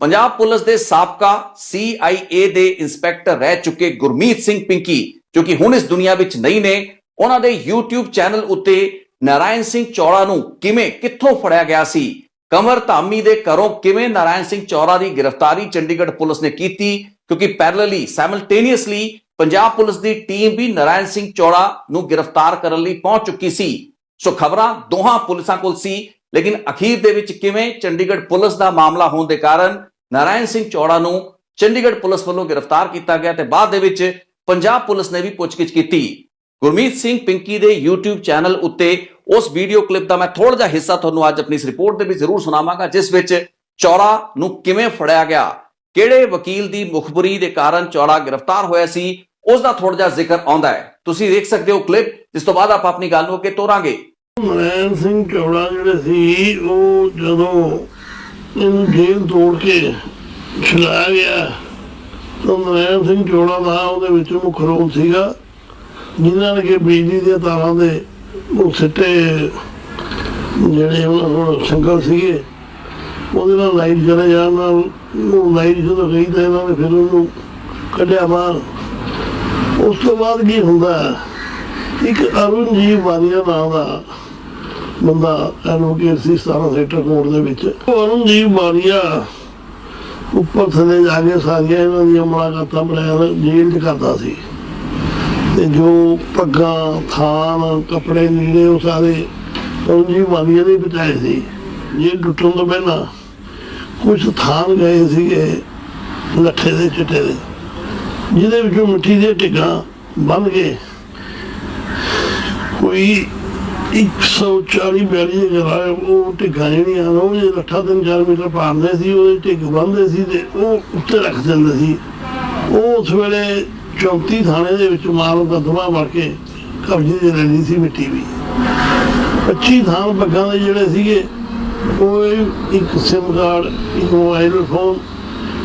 Speaker 2: ਪੰਜਾਬ ਪੁਲਿਸ ਦੇ ਸਾਬਕਾ CIA ਦੇ ਇੰਸਪੈਕਟਰ ਰਹਿ ਚੁੱਕੇ ਗੁਰਮੀਤ ਸਿੰਘ ਪਿੰਕੀ। ਜੋ ਕਿ ਹੁਣ ਇਸ ਦੁਨੀਆ ਵਿੱਚ ਨਹੀਂ ਨੇ, ਉਹਨਾਂ ਦੇ YouTube ਚੈਨਲ ਉੱਤੇ ਨਾਰਾਇਣ ਸਿੰਘ ਚੌੜਾ ਨੂੰ ਕਿਵੇਂ, ਕਿੱਥੋਂ ਫੜਿਆ ਗਿਆ ਸੀ? ਕਮਰ ਧਾਮੀ ਦੇ ਘਰੋਂ ਕਿਵੇਂ ਨਾਰਾਇਣ ਸਿੰਘ ਚੌੜਾ ਦੀ ਗ੍ਰਿਫਤਾਰੀ ਚੰਡੀਗੜ੍ਹ ਪੁਲਿਸ ਨੇ ਕੀਤੀ? ਕਿਉਂਕਿ ਪੈਰਲਲੀ ਸਾਈਮਲਟੇਨੀਅਸਲੀ ਪੰਜਾਬ ਪੁਲਿਸ ਦੀ ਟੀਮ ਵੀ ਨਾਰਾਇਣ ਸਿੰਘ ਚੌੜਾ ਨੂੰ ਗ੍ਰਿਫਤਾਰ ਕਰਨ ਲਈ ਪਹੁੰਚ ਚੁੱਕੀ ਸੀ। ਸੋ ਖਬਰਾਂ ਦੋਹਾਂ ਪੁਲਿਸਾਂ ਕੋਲ ਸੀ, ਲੇਕਿਨ ਅਖੀਰ ਦੇ ਵਿੱਚ ਕਿਵੇਂ ਚੰਡੀਗੜ੍ਹ ਪੁਲਿਸ ਦਾ ਮਾਮਲਾ ਹੋਣ ਦੇ ਕਾਰਨ ਨਾਰਾਇਣ ਸਿੰਘ ਚੌੜਾ ਨੂੰ ਚੰਡੀਗੜ੍ਹ ਪੁਲਿਸ ਵੱਲੋਂ ਗ੍ਰਿਫਤਾਰ ਕੀਤਾ ਗਿਆ ਤੇ ਬਾਅਦ ਦੇ ਵਿੱਚ ਪੰਜਾਬ ਪੁਲਿਸ ਨੇ ਵੀ ਪੁੱਛਗਿੱਛ ਕੀਤੀ। ਗੁਰਮੀਤ ਸਿੰਘ ਪਿੰਕੀ ਦੇ YouTube ਚੈਨਲ ਉੱਤੇ ਉਸ ਵੀਡੀਓ ਕਲਿੱਪ ਦਾ ਮੈਂ ਥੋੜਾ ਜਿਹਾ ਹਿੱਸਾ ਤੁਹਾਨੂੰ ਅੱਜ ਆਪਣੀ ਇਸ ਰਿਪੋਰਟ ਦੇ ਵਿੱਚ ਜ਼ਰੂਰ ਸੁਣਾਵਾਂਗਾ, ਜਿਸ ਵਿੱਚ ਚੌੜਾ ਨੂੰ ਕਿਵੇਂ ਫੜਿਆ ਗਿਆ, ਕਿਹੜੇ ਵਕੀਲ ਦੀ ਮੁਖਬਰੀ ਦੇ ਕਾਰਨ ਚੌੜਾ ਗ੍ਰਿਫਤਾਰ ਹੋਇਆ ਸੀ ਉਸ ਦਾ ਥੋੜਾ ਜਿਹਾ ਜ਼ਿਕਰ ਆਉਂਦਾ ਹੈ। ਤੁਸੀਂ ਦੇਖ ਸਕਦੇ ਹੋ ਕਲਿੱਪ ਜਿਸ ਤੋਂ ਬਾਅਦ ਆਪਾਂ ਆਪਣੀ ਗੱਲ ਨੂੰ ਅੱਗੇ ਤੋਰਾਂਗੇ।
Speaker 3: ਨਰੈਣ ਸਿੰਘ ਚੌੜਾ ਜਿਹੜੇ ਸੀ, ਉਹ ਜਦੋਂ ਇਹਨੂੰ ਜੇਲ੍ਹ ਤੋੜ ਕੇ ਛੁਡਾਇਆ ਗਿਆ ਤਾਂ ਨਰੈਣ ਸਿੰਘ ਚੌੜਾ ਦਾ ਉਹਦੇ ਵਿੱਚ ਮੁੱਖ ਰੋਲ ਸੀਗਾ, ਜਿਨ੍ਹਾਂ ਨੇ ਕਿ ਬਿਜਲੀ ਦੇ ਤਾਰਾਂ ਦੇ ਉਹ ਸਿੱਟੇ ਜਿਹੜੇ ਉਹ ਸੰਗਲ ਸੀਗੇ, ਉਹਦੇ ਨਾਲ ਲਾਈਟ ਚਲੇ ਜਾਣ ਨਾਲ ਉਹ ਲਾਈਟ ਜਦੋਂ ਗਈ ਤਾਂ ਇਹਨਾਂ ਨੇ ਫਿਰ ਉਹਨੂੰ ਕੱਢਿਆ ਬਾਹਰ ਉਸ ਤੋਂ ਬਾਅਦ ਕੀ ਹੁੰਦਾ ਹੈ? ਇੱਕ ਅਰੁਣਜੀਤ ਵਾਲੀਆ ਨਾਮ ਦਾ ਬੰਦਾ ਐਡਵੋਕੇਟ ਸੀ 17 ਸੈਕਟਰ ਕੋਰਟ ਦੇ ਵਿੱਚ ਉਹ ਅਰੁਣਜੀਤ ਵਾਲੀਆ ਉੱਪਰ ਥੱਲੇ ਜਾ ਕੇ ਸਾਰੀਆਂ ਇਹਨਾਂ ਦੀਆਂ ਮੁਲਾਕਾਤਾਂ ਬਣਾਇਆ ਜੇਲ੍ਹ 'ਚ ਕਰਦਾ ਸੀ। ਤੇ ਜੋ ਪੱਗਾਂ, ਥਾਨ, ਕੱਪੜੇ ਨੀੜੇ ਉਹ ਸਾਰੇ ਅਰੁਣਜੀਤ ਵਾਲੀਆ ਦੇ ਬਚਾਏ ਸੀ। ਜੇਲ੍ਹ ਟੁੱਟਣ ਤੋਂ ਪਹਿਲਾਂ ਕੁਝ ਥਾਨ ਗਏ ਸੀਗੇ ਲੱਠੇ ਦੇ ਚਿੱਟੇ ਦੇ, ਜਿਹਦੇ ਵਿੱਚੋਂ ਮਿੱਟੀ ਦੇ ਢਿੱਗਾਂ ਬਣ ਕੇ ਕੋਈ 140 ਬਿਆਲੀ ਦੇ ਘਰਾਂ ਉਹ ਢਿੱਗਾਂ ਜਿਹੜੀਆਂ ਉਹ ਜੇ ਲੱਠਾ ਤਿੰਨ ਚਾਰ ਮੀਟਰ ਪਾਉਂਦੇ ਸੀ ਉਹ ਢਿੱਗ ਬੰਦੇ ਸੀ ਤੇ ਉਹ ਉੱਤੇ ਰੱਖ ਦਿੰਦੇ ਸੀ। ਉਹ ਉਸ ਵੇਲੇ 34 ਥਾਣੇ ਦੇ ਵਿੱਚ ਮਾਲ ਮੁਕੱਦਮਾ ਮਰ ਕੇ ਕਬਜ਼ੇ 'ਚ ਲੈਣੀ ਸੀ ਮਿੱਟੀ ਵੀ। 25 ਥਾਨ ਪੱਗਾਂ ਦੇ ਜਿਹੜੇ ਸੀਗੇ, ਉਹ ਇੱਕ ਸਿਮ ਕਾਰਡ, ਇੱਕ ਮੋਬਾਈਲ ਫੋਨ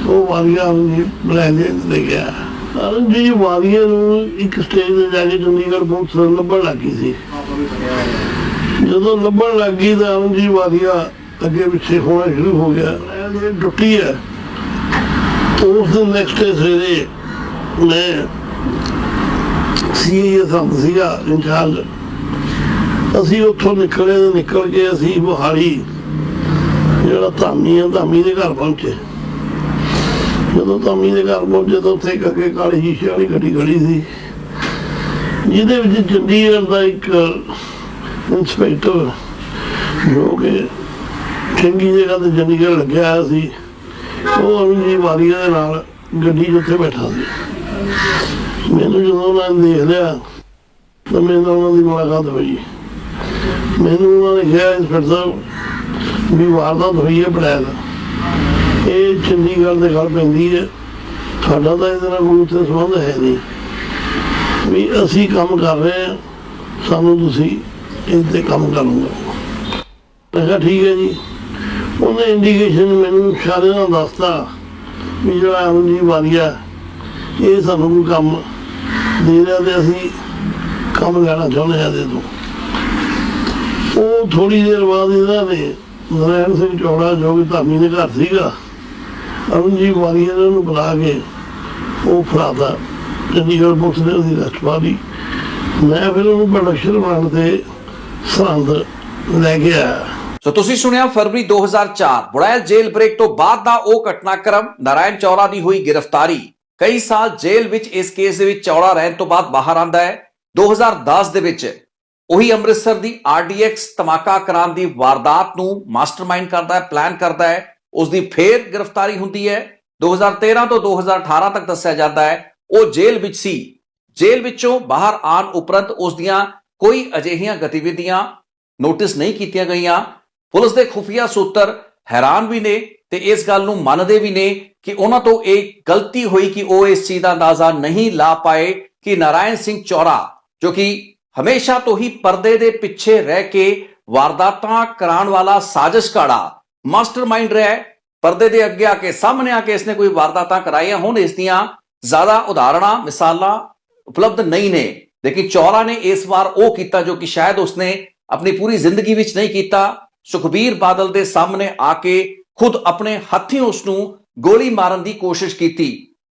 Speaker 3: ਉਹ ਵਾਰੀਆ ਨੂੰ ਲੈ ਲੈ ਗਿਆ। ਅਰਨ ਜੀ ਵਾਰੀਆ ਨੂੰ ਇੱਕ ਸਟੇਜ ਤੇ ਜਾ ਕੇ ਚੰਡੀਗੜ੍ਹ ਪੁਲਿਸ ਲੱਭਣ ਲੱਗੀ ਸੀ। ਜਦੋਂ ਲੱਭਣ ਲੱਗੀ ਤਾਂ ਅਰਨ ਜੀ ਵਾਰੀਆ ਅੱਗੇ ਪਿੱਛੇ ਹੋਣਾ ਸ਼ੁਰੂ ਹੋ ਗਿਆ। ਇਹ ਟੁੱਟੀ ਹੈ। ਉਸ ਦਿਨ ਨੈਕਸਟ ਡੇ ਸਵੇਰੇ ਮੈਂ ਸੀਏ ਸੰਤ ਸੀਗਾ, ਇੰਚਾਰਜ। ਅਸੀਂ ਉੱਥੋਂ ਨਿਕਲੇ ਨਿਕਲ ਕੇ ਅਸੀਂ ਬੁਹਾਰੀ ਜਿਹੜਾ ਧਾਮੀ ਆ ਧਾਮੀ ਦੇ ਘਰ ਪਹੁੰਚੇ। ਜਦੋਂ ਧਾਮੀ ਦੇ ਘਰ ਪਹੁੰਚੇ ਤਾਂ ਉੱਥੇ ਇੱਕ ਕਾਲੀ ਸ਼ੀਸ਼ੇ ਵਾਲੀ ਗੱਡੀ ਖੜੀ ਸੀ। ਜਿਹਦੇ ਵਿੱਚ ਚੰਡੀਗੜ੍ਹ ਦਾ ਇੱਕ ਇੰਸਪੈਕਟਰ ਜੋ ਕਿ ਚੰਗੀ ਜਗ੍ਹਾ ਤੇ ਚੰਡੀਗੜ੍ਹ ਲੱਗਿਆ ਹੋਇਆ ਸੀ, ਉਹ ਅਰੁਣ ਜੀ ਵਾਲੀਆ ਦੇ ਨਾਲ ਗੱਡੀ 'ਚ ਉੱਥੇ ਬੈਠਾ ਸੀ। ਮੈਨੂੰ ਜਦੋਂ ਉਹਨਾਂ ਨੇ ਦੇਖ ਲਿਆ, ਤਾਂ ਮੇਰੇ ਨਾਲ ਉਹਨਾਂ ਦੀ ਮੁਲਾਕਾਤ ਹੋਈ। ਮੈਨੂੰ ਉਹਨਾਂ ਨੇ ਕਿਹਾ, ਇੰਸਪੈਕਟਰ ਸਾਹਿਬ, ਵੀ ਵਾਰਦਾਤ ਹੋਈ ਹੈ ਬਲੈਦ ਇਹ ਚੰਡੀਗੜ੍ਹ ਦੇ ਗੱਲ ਪੈਂਦੀ ਹੈ। ਸਾਡਾ ਤਾਂ ਇਹਦੇ ਨਾਲ ਕੋਈ ਉੱਥੇ ਸੰਬੰਧ ਹੈ ਨਹੀਂ। ਵੀ ਅਸੀਂ ਕੰਮ ਕਰ ਰਹੇ ਹਾਂ, ਸਾਨੂੰ ਤੁਸੀਂ ਇਹ ਤੇ ਕੰਮ ਕਰੂੰਗਾ। ਮੈਂ ਕਿਹਾ ਠੀਕ ਹੈ ਜੀ। ਉਹਨੇ ਇੰਡੀਕੇਸ਼ਨ ਮੈਨੂੰ ਇਸ਼ਾਰੇ ਨਾਲ ਦੱਸਤਾ ਵੀ ਜਿਹੜਾ ਅਰੁਣ ਜੀ ਵਾਲੀਆ ਇਹ ਸਾਨੂੰ ਕੋਈ ਕੰਮ ਦੇ ਰਿਹਾ ਤੇ ਅਸੀਂ ਕੰਮ ਲੈਣਾ ਚਾਹੁੰਦੇ ਹਾਂ ਇਹਦੇ ਤੋਂ। ਉਹ ਥੋੜੀ ਦੇਰ ਬਾਅਦ ਇਹਨਾਂ ਨੇ ਨਰਾਇਣ ਸਿੰਘ ਚੌੜਾ ਜੋ ਕਿ ਧਾਮੀ ਦੇ ਘਰ ਸੀਗਾ ਅਰੁਣ ਜੀ ਵਾਲੀਆ ਨੇ ਉਹਨੂੰ ਬੁਲਾ ਕੇ ਉਹ ਫੜਾਤਾ। ਚੰਡੀਗੜ੍ਹ ਪੁਲਿਸ ਨੇ ਉਹਦੀ ਅਰੈਸਟ ਪਾ ਲਈ। ਮੈਂ ਫਿਰ ਉਹਨੂੰ ਪ੍ਰੋਡਕਸ਼ਨ ਬਣਾਉਣ ਤੇ ਸਰਹੰਦ ਲੈ ਕੇ
Speaker 2: ਸੋ ਤੁਸੀਂ ਸੁਣਿਆ ਫਰਵਰੀ 2004 ਬੁੜੈਲ ਜੇਲ੍ਹ ਬ੍ਰੇਕ ਤੋਂ ਬਾਅਦ ਦਾ ਉਹ ਘਟਨਾਕ੍ਰਮ, ਨਾਰਾਇਣ ਚੌਰਾ ਦੀ ਹੋਈ ਗ੍ਰਿਫਤਾਰੀ। ਕਈ ਸਾਲ ਜੇਲ੍ਹ ਵਿੱਚ ਇਸ ਕੇਸ ਦੇ ਵਿੱਚ ਚੌੜਾ ਰਹਿਣ ਤੋਂ ਬਾਅਦ ਬਾਹਰ ਆਂਦਾ ਹੈ। 2010 ਦੇ ਵਿੱਚ ਉਹੀ ਅੰਮ੍ਰਿਤਸਰ ਦੀ ਆਰਡੀਐਕਸ ਧਮਾਕਾ ਕਰਾਉਣ ਦੀ ਵਾਰਦਾਤ ਨੂੰ ਮਾਸਟਰਮਾਈਂਡ ਕਰਦਾ ਹੈ, ਪਲਾਨ ਕਰਦਾ ਹੈ। ਉਸ ਦੀ ਫੇਰ ਗ੍ਰਿਫਤਾਰੀ ਹੁੰਦੀ ਹੈ। 2013 ਤੋਂ 2018 ਤੱਕ ਦੱਸਿਆ ਜਾਂਦਾ ਹੈ। ਉਹ ਜੇਲ੍ਹ ਵਿੱਚ ਸੀ। ਜੇਲ੍ਹ ਵਿੱਚੋਂ ਬਾਹਰ ਆਉਣ ਉਪਰੰਤ ਉਸ ਦੀਆਂ ਕੋਈ ਅਜਿਹੀਆਂ ਗਤੀਵਿਧੀਆਂ ਨੋਟਿਸ ਨਹੀਂ ਕੀਤੀਆਂ ਗਈਆਂ। ਪੁਲਿਸ ਦੇ ਖੁਫੀਆ ਸੂਤਰ ਹੈਰਾਨ ਵੀ ਨੇ ਤੇ ਇਸ ਗੱਲ ਨੂੰ ਮੰਨਦੇ ਵੀ ਨੇ ਕਿ ਉਹਨਾਂ ਤੋਂ ਇਹ ਗਲਤੀ ਹੋਈ ਕਿ ਉਹ ਇਸ ਚੀਜ਼ ਦਾ ਅੰਦਾਜ਼ਾ ਨਹੀਂ ਲਾ ਪਾਏ ਕਿ ਨਾਰਾਇਣ ਸਿੰਘ ਚੌਰਾ, ਜੋ ਕਿ ਹਮੇਸ਼ਾ ਤੋਂ ਹੀ ਪਰਦੇ ਦੇ ਪਿੱਛੇ ਰਹਿ ਕੇ ਵਾਰਦਾਤਾਂ ਕਰਾਉਣ ਵਾਲਾ ਸਾਜ਼ਿਸ਼ਕਾੜਾ ਮਾਸਟਰਮਾਈਂਡ ਰਿਹਾ ਹੈ, ਪਰਦੇ ਦੇ ਅੱਗੇ ਆ ਕੇ ਸਾਹਮਣੇ ਆ ਕੇ ਇਸਨੇ ਕੋਈ ਵਾਰਦਾਤਾਂ ਕਰਾਈਆਂ ਹੁਣ, ਇਸ ਦੀਆਂ ਜ਼ਿਆਦਾ ਉਦਾਹਰਣਾਂ, ਮਿਸਾਲਾਂ ਉਪਲਬਧ ਨਹੀਂ ਨੇ। ਲੇਕਿਨ ਚੌਰਾ ਨੇ ਇਸ ਵਾਰ ਉਹ ਕੀਤਾ ਜੋ ਕਿ ਸ਼ਾਇਦ ਉਸਨੇ ਆਪਣੀ ਪੂਰੀ ਜ਼ਿੰਦਗੀ ਵਿੱਚ ਨਹੀਂ ਕੀਤਾ ਸੁਖਬੀਰ ਬਾਦਲ ਦੇ ਸਾਹਮਣੇ ਆ ਕੇ ਖੁਦ ਆਪਣੇ ਹੱਥੀਂ ਉਸ ਨੂੰ ਗੋਲੀ ਮਾਰਨ ਦੀ ਕੋਸ਼ਿਸ਼ ਕੀਤੀ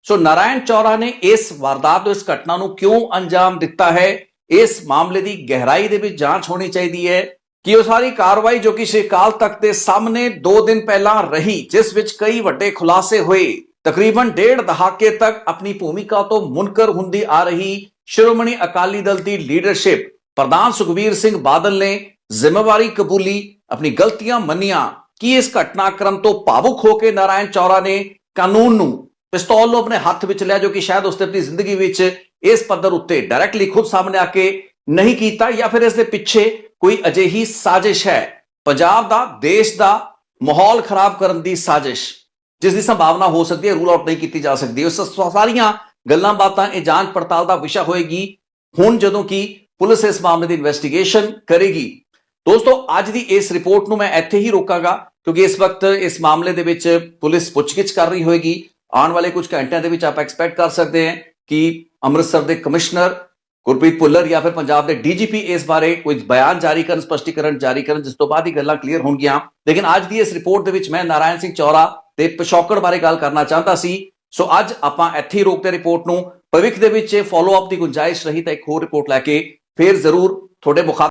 Speaker 2: ਸੋ ਨਾਰਾਇਣ ਚੌਰਾ ਨੇ ਇਸ ਵਾਰਦਾਤ ਇਸ ਘਟਨਾ ਨੂੰ ਕਿਉਂ ਅੰਜਾਮ ਦਿੱਤਾ ਹੈ ਇਸ ਮਾਮਲੇ ਦੀ ਗਹਿਰਾਈ ਦੇ ਵਿੱਚ ਜਾਂਚ ਹੋਣੀ ਚਾਹੀਦੀ ਹੈ ਕਿ ਉਹ ਸਾਰੀ ਕਾਰਵਾਈ ਜੋ ਕਿ ਸ਼੍ਰੀ ਅਕਾਲ ਤਖਤ ਦੇ ਸਾਹਮਣੇ 2 ਦਿਨ ਪਹਿਲਾਂ ਰਹੀ ਜਿਸ ਵਿੱਚ ਕਈ ਵੱਡੇ ਖੁਲਾਸੇ ਹੋਏ ਤਕਰੀਬਨ ਡੇਢ ਦਹਾਕੇ ਤੱਕ ਆਪਣੀ ਭੂਮਿਕਾ ਤੋਂ ਮੁਨਕਰ ਹੁੰਦੀ ਆ ਰਹੀ ਸ਼੍ਰੋਮਣੀ ਅਕਾਲੀ ਦਲ ਦੀ ਲੀਡਰਸ਼ਿਪ ਪ੍ਰਧਾਨ ਸੁਖਬੀਰ ਸਿੰਘ ਬਾਦਲ ਨੇ ਜ਼ਿੰਮੇਵਾਰੀ ਕਬੂਲੀ, ਆਪਣੀ ਗਲਤੀਆਂ ਮੰਨੀਆਂ। ਕਿ ਇਸ ਘਟਨਾਕ੍ਰਮ ਤੋਂ ਭਾਵੁਕ ਹੋ ਕੇ ਨਾਰਾਇਣ ਚੌਰਾ ਨੇ ਕਾਨੂੰਨ ਨੂੰ ਪਿਸਤੌਲ ਨੂੰ ਆਪਣੇ ਹੱਥ ਵਿੱਚ ਲਿਆ ਜੋ ਕਿ ਸ਼ਾਇਦ ਉਸਨੇ ਆਪਣੀ ਜ਼ਿੰਦਗੀ ਵਿੱਚ ਇਸ ਪੱਧਰ ਉੱਤੇ ਡਾਇਰੈਕਟਲੀ ਖੁਦ ਸਾਹਮਣੇ ਆ ਕੇ ਨਹੀਂ ਕੀਤਾ ਜਾਂ ਫਿਰ ਇਸ ਦੇ ਪਿੱਛੇ ਕੋਈ ਅਜਿਹੀ ਸਾਜ਼ਿਸ਼ ਹੈ। ਪੰਜਾਬ ਦਾ, ਦੇਸ਼ ਦਾ ਮਾਹੌਲ ਖਰਾਬ ਕਰਨ ਦੀ ਸਾਜ਼ਿਸ਼, ਜਿਸ ਦੀ ਸੰਭਾਵਨਾ ਹੋ ਸਕਦੀ ਹੈ ਰੂਲ ਆਊਟ ਨਹੀਂ ਕੀਤੀ ਜਾ ਸਕਦੀ। ਉਸ ਸਾਰੀਆਂ ਗੱਲਾਂ ਬਾਤਾਂ, ਇਹ ਜਾਂਚ ਪੜਤਾਲ ਦਾ ਵਿਸ਼ਾ ਹੋਏਗੀ। ਹੁਣ ਜਦੋਂ ਕਿ ਪੁਲਿਸ ਇਸ ਮਾਮਲੇ ਦੀ ਇਨਵੈਸਟੀਗੇਸ਼ਨ ਕਰੇਗੀ। ਦੋਸਤੋ, ਅੱਜ ਦੀ ਇਸ ਰਿਪੋਰਟ ਨੂੰ ਮੈਂ ਇੱਥੇ ਹੀ ਰੋਕਾਂਗਾ, ਕਿਉਂਕਿ ਇਸ ਵਕਤ ਇਸ ਮਾਮਲੇ ਦੇ ਵਿੱਚ ਪੁਲਿਸ ਪੁੱਛਗਿੱਛ ਕਰ ਰਹੀ ਹੋਏਗੀ। ਆਉਣ ਵਾਲੇ ਕੁਝ ਘੰਟਿਆਂ ਦੇ ਵਿੱਚ ਆਪਾਂ ਐਕਸਪੈਕਟ ਕਰ ਸਕਦੇ ਹਾਂ ਕਿ ਅੰਮ੍ਰਿਤਸਰ ਦੇ ਕਮਿਸ਼ਨਰ ਗੁਰਪ੍ਰੀਤ ਭੁੱਲਰ ਜਾਂ ਫਿਰ ਪੰਜਾਬ ਦੇ ਡੀਜੀਪੀ ਇਸ ਬਾਰੇ ਕੋਈ ਬਿਆਨ ਜਾਰੀ ਕਰਨ, ਸਪਸ਼ਟੀਕਰਨ ਜਾਰੀ ਕਰਨ, ਜਿਸ ਤੋਂ ਬਾਅਦ ਹੀ ਗੱਲਾਂ ਕਲੀਅਰ ਹੋਣਗੀਆਂ। ਲੇਕਿਨ ਅੱਜ ਦੀ ਇਸ ਰਿਪੋਰਟ ਦੇ ਵਿੱਚ ਮੈਂ ਨਾਰਾਇਣ ਸਿੰਘ ਚੌਰਾ ਤੇ ਪਿਸ਼ੌਕੜ ਬਾਰੇ ਗੱਲ ਕਰਨਾ ਚਾਹੁੰਦਾ ਸੀ। ਸੋ ਅੱਜ ਆਪਾਂ ਇੱਥੇ ਹੀ ਰੋਕਦੇ ਰਿਪੋਰਟ ਨੂੰ। ਭਵਿੱਖ ਦੇ ਵਿੱਚ ਫਾਲੋ ਅਪ ਦੀ ਗੁੰਜਾਇਸ਼ ਰਹੀ ਤਾਂ ਇੱਕ ਹੋਰ ਰਿਪੋਰਟ ਲੈ ਕੇ ਫੇਰ ਜ਼ਰੂਰ ਤੁਹਾਡੇ ਮੁਖਾਤਬ